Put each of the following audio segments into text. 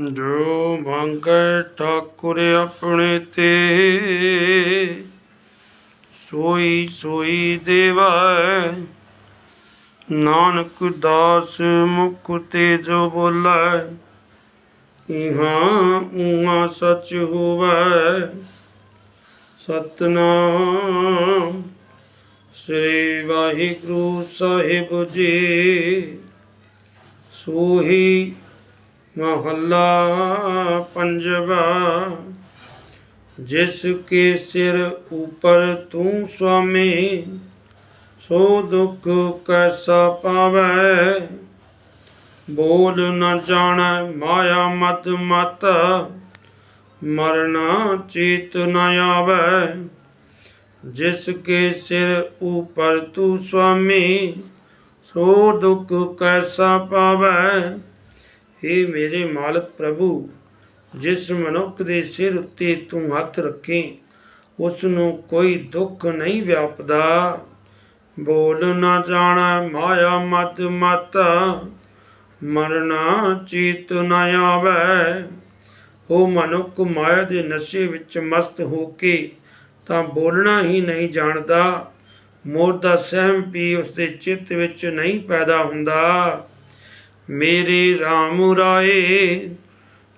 ਜੋ ਮੰਗੈ ਠਾਕੁਰ ਆਪਣੇ ਤੇ, ਸੋਈ ਸੋਈ ਦੇਵੈ। ਨਾਨਕ ਦਾਸ ਮੁਖ ਤੇ ਜੋ ਬੋਲੇ, ਇਹਾਂ ਊਆ ਸਚ ਹੋਵੇ। ਸਤਨਾਮ ਸ੍ਰੀ ਵਾਹਿਗੁਰੂ ਸਾਹਿਬ ਜੀ, ਸੋਹੀ ਮਹੱਲਾ ਪੰਜਵਾ, ਜਿਸ ਕੇ ਸਿਰ ਉਪਰ ਤੂੰ ਸੁਆਮੀ, ਸੋ ਦੁਖ ਕੈਸਾ ਪਾਵੈ? ਬੋਲ ਨ ਜਾਣੈ ਮਾਇਆ ਮਤ ਮਤ, ਮਰਨਾ ਚੇਤ ਨ ਆਵੈ। ਜਿਸ ਕੇ ਸਿਰ ਉਪਰ ਤੂੰ ਸੁਆਮੀ, ਸੋ ਦੁਖ ਕੈਸਾ ਪਾਵੈ? हे ਮੇਰੇ ਮਾਲਕ ਪ੍ਰਭੂ, ਜਿਸ ਮਨੁੱਖ ਦੇ ਸਿਰ ਉੱਤੇ ਤੂੰ ਹੱਥ ਰੱਖੇ ਉਸ ਨੂੰ ਕੋਈ ਦੁੱਖ ਨਹੀਂ ਵਿਆਪਦਾ। ਬੋਲ ਨਾ ਜਾਣਾ ਮਾਇਆ ਮਤ ਮਾਤਾ, ਮਰਨਾ ਚੀਤ ਨ ਆਵੈ। ਉਹ ਮਨੁੱਖ ਮਾਇਆ ਦੇ ਨਸ਼ੇ ਵਿੱਚ ਮਸਤ ਹੋ ਕੇ ਤਾਂ ਬੋਲਣਾ ਹੀ ਨਹੀਂ ਜਾਣਦਾ। ਮੋਰ ਦਾ ਸਹਿਮ ਵੀ ਉਸਦੇ ਚਿੱਤ ਵਿੱਚ ਨਹੀਂ ਪੈਦਾ ਹੁੰਦਾ। ਮੇਰੇ RAM ਰਾਏ,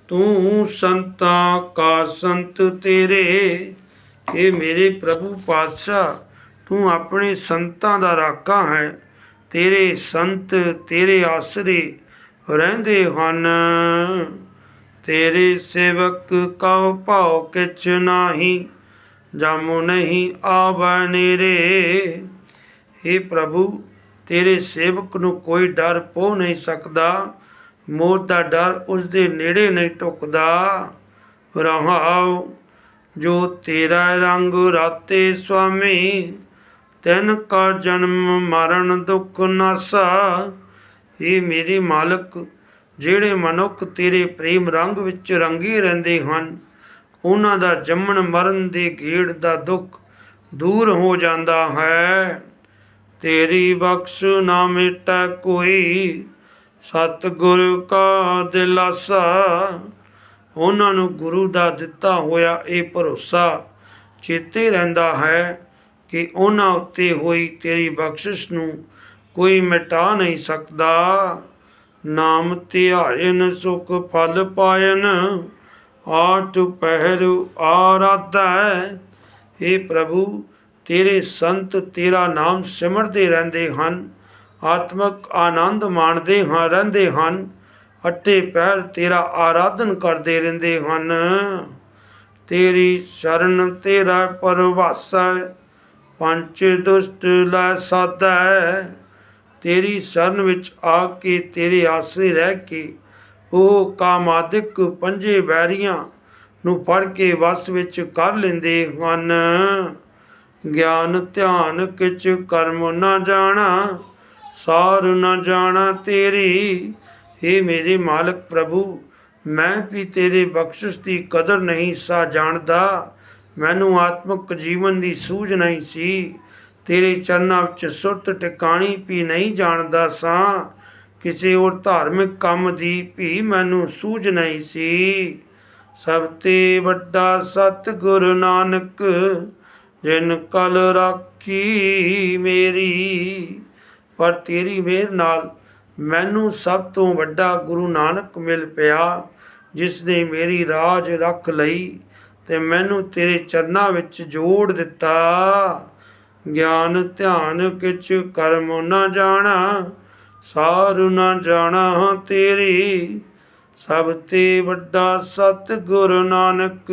ਤੂੰ ਸੰਤਾਂ ਕਾ ਸੰਤ ਤੇਰੇ। ਇਹ ਮੇਰੇ ਪ੍ਰਭੂ ਪਾਤਸ਼ਾਹ, ਤੂੰ ਆਪਣੇ ਸੰਤਾਂ ਦਾ ਰਾਖਾ ਹੈ। ਤੇਰੇ ਸੰਤ ਤੇਰੇ ਆਸਰੇ ਰਹਿੰਦੇ ਹਨ। ਤੇਰੇ ਸੇਵਕ ਕਉ ਭਾਉ ਕਿਛ ਨਾਹੀ, ਜਾਮੋ ਨਹੀਂ ਆਵੈ ਨੇਰੇ। हे ਪ੍ਰਭੂ ਤੇਰੇ ਸੇਵਕ ਨੂੰ ਕੋਈ ਡਰ ਪੋ ਨਹੀਂ ਸਕਦਾ। ਮੋਹ ਦਾ ਡਰ ਉਸ ਦੇ ਨੇੜੇ ਨਹੀਂ ਟੁਕਦਾ। ਰਹਾਉ, ਜੋ ਤੇਰਾ ਰੰਗ ਰਾਤੇ ਸੁਆਮੀ, ਤੈਨ ਕਾ ਜਨਮ ਮਰਨ ਦੁੱਖ ਨਾਸਾ। ਇਹ ਮੇਰੇ ਮਾਲਕ, ਜਿਹੜੇ ਮਨੁੱਖ ਤੇਰੇ ਪ੍ਰੇਮ ਰੰਗ ਵਿੱਚ ਰੰਗੇ ਰਹਿੰਦੇ ਹਨ, ਉਹਨਾਂ ਦਾ ਜੰਮਣ ਮਰਨ ਦੇ ਗੇੜ ਦਾ ਦੁੱਖ ਦੂਰ ਹੋ ਜਾਂਦਾ ਹੈ। ਤੇਰੀ ਬਖਸ਼ ਨਾ ਮਿਟੈ ਕੋਈ ਸਤ ਗੁਰ ਕਾ ਦਿਲਾਸਾ। ਉਹਨਾਂ ਨੂੰ ਗੁਰੂ ਦਾ ਦਿੱਤਾ ਹੋਇਆ ਇਹ ਭਰੋਸਾ ਚੇਤੇ ਰਹਿੰਦਾ ਹੈ ਕਿ ਉਹਨਾਂ ਉੱਤੇ ਹੋਈ ਤੇਰੀ ਬਖਸ਼ਿਸ਼ ਨੂੰ ਕੋਈ ਮਿਟਾ ਨਹੀਂ ਸਕਦਾ। ਨਾਮ ਧਿਆਇਨ, ਸੁਖ ਫਲ ਪਾਇਨ, ਆਠ ਪਹਿਰ ਆਰਾਧੈ। हे ਪ੍ਰਭੂ ਤੇਰੇ ਸੰਤ ਤੇਰਾ ਨਾਮ ਸਿਮਰਦੇ ਰਹਿੰਦੇ ਹਨ, ਆਤਮਕ ਆਨੰਦ ਮਾਣਦੇ ਹਾਂ, ਰਹਿੰਦੇ ਹਨ। ਅੱਟੇ ਪੈਰ ਤੇਰਾ ਆਰਾਧਨ ਕਰਦੇ ਰਹਿੰਦੇ ਹਨ। ਤੇਰੀ ਸ਼ਰਨ ਤੇਰਾ ਪਰਵਾਸਾ ਪੰਚ ਦੁਸ਼ਟ ਲੈ ਸਾਧੈ ਤੇਰੀ ਸ਼ਰਨ ਵਿੱਚ ਆ ਕੇ ਤੇਰੇ ਆਸਰੇ ਰਹਿ ਕੇ ਉਹ ਕਾਮਾਦਿਕ ਪੰਜੇ ਵੈਰੀਆਂ ਨੂੰ ਫੜ ਕੇ ਵਸ ਵਿੱਚ ਕਰ ਲੈਂਦੇ ਹਨ। ਗਿਆਨ ਧਿਆਨ ਕਿਛ ਕਰਮ ਨਾ ਜਾਣਾ, ਸਾਰ ਨਾ ਜਾਣਾ ਤੇਰੀ। हे ਮੇਰੇ ਮਾਲਕ ਪ੍ਰਭੂ, ਮੈਂ ਵੀ ਤੇਰੇ ਬਖਸ਼ਿਸ਼ ਦੀ ਕਦਰ ਨਹੀਂ ਸਾ ਜਾਣਦਾ। ਮੈਨੂੰ ਆਤਮਿਕ ਜੀਵਨ ਦੀ ਸੂਝ ਨਹੀਂ ਸੀ। ਤੇਰੇ ਚਰਨਾਂ ਵਿੱਚ ਸੁਰਤ ਟਿਕਾਣੀ ਵੀ ਨਹੀਂ ਜਾਣਦਾ ਸਾਂ। ਕਿਸੇ ਹੋਰ ਧਾਰਮਿਕ ਕੰਮ ਦੀ ਵੀ ਮੈਨੂੰ ਸੂਝ ਨਹੀਂ ਸੀ। ਸਭ ਤੇ ਵੱਡਾ ਸਤ ਨਾਨਕ ਜਿਨ ਕਲ ਰਾਖੀ ਮੇਰੀ, ਪਰ ਤੇਰੀ ਮਿਹਰ ਨਾਲ ਮੈਨੂੰ ਸਭ ਤੋਂ ਵੱਡਾ ਗੁਰੂ ਨਾਨਕ ਮਿਲ ਪਿਆ, ਜਿਸ ਨੇ ਮੇਰੀ ਰਾਜ ਰੱਖ ਲਈ ਤੇ ਮੈਨੂੰ ਤੇਰੇ ਚਰਨਾਂ ਵਿੱਚ ਜੋੜ ਦਿੱਤਾ। ਗਿਆਨ ਧਿਆਨ ਕਿਛ ਕਰਮ ਨਾ ਜਾਣਾ, ਸਾਰ ਨਾ ਜਾਣਾ ਤੇਰੀ। ਸਭ ਤੇ ਵੱਡਾ ਸਤ ਗੁਰੂ ਨਾਨਕ